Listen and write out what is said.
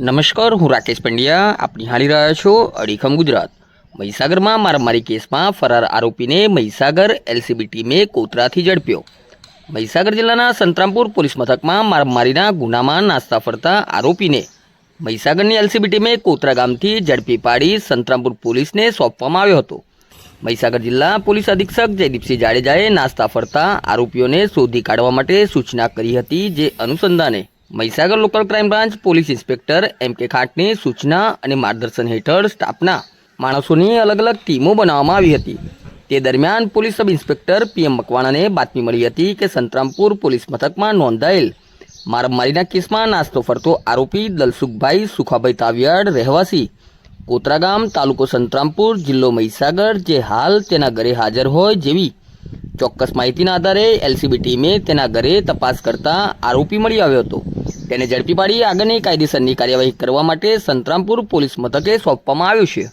નમસ્કાર, હું રાકેશ પંડ્યા. આપ નિહાળી રહ્યા છો અડીખમ ગુજરાત. મહીસાગરમાં મારામારી કેસમાં ફરાર આરોપીને મહીસાગર એલસીબી ટીમે કોતરાથી ઝડપ્યો. મહીસાગર જિલ્લાના સંતરામપુર પોલીસ મથકમાં મારામારીના ગુનામાં નાસ્તા ફરતા આરોપીને મહીસાગરની એલસીબી ટીમે કોતરા ગામથી ઝડપી પાડી સંતરામપુર પોલીસને સોંપવામાં આવ્યો હતો. મહીસાગર જિલ્લા પોલીસ અધિક્ષક જયદીપસિંહ જાડેજાએ નાસ્તા ફરતા આરોપીઓને શોધી કાઢવા માટે સૂચના કરી હતી, જે અનુસંધાને Mahisagar local crime branch, police inspector, M K ખાટની સૂચના અને માર્ગદર્શન હેઠળ સ્ટાફના માણસોની અલગ અલગ ટીમો બનાવવામાં આવી હતી. તે દરમિયાન પોલીસ સબ ઇન્સ્પેક્ટર પીએમ મકવાણાને બાતમી મળી હતી કે સંતરામપુર પોલીસ મથકમાં નોંધાયેલ મારામારીના કેસમાં નાસ્તો ફરતો આરોપી દલસુખભાઈ સુખાભાઈ તાવિયાડ રહેવાસી. કોતરાગામ તાલુકો સંતરામપુર, જિલ્લો મહીસાગર, જે હાલ તેના ઘરે હાજર હોય જેવી ચોક્કસ માહિતીના આધારે એલસીબી ટીમે તેના ઘરે તપાસ કરતા આરોપી મળી આવ્યો હતો. તેને ઝડપી પાડી આગળની કાયદેસરની કાર્યવાહી કરવા માટે સંતરામપુર પોલીસ મથકે સોંપવામાં આવ્યો છે.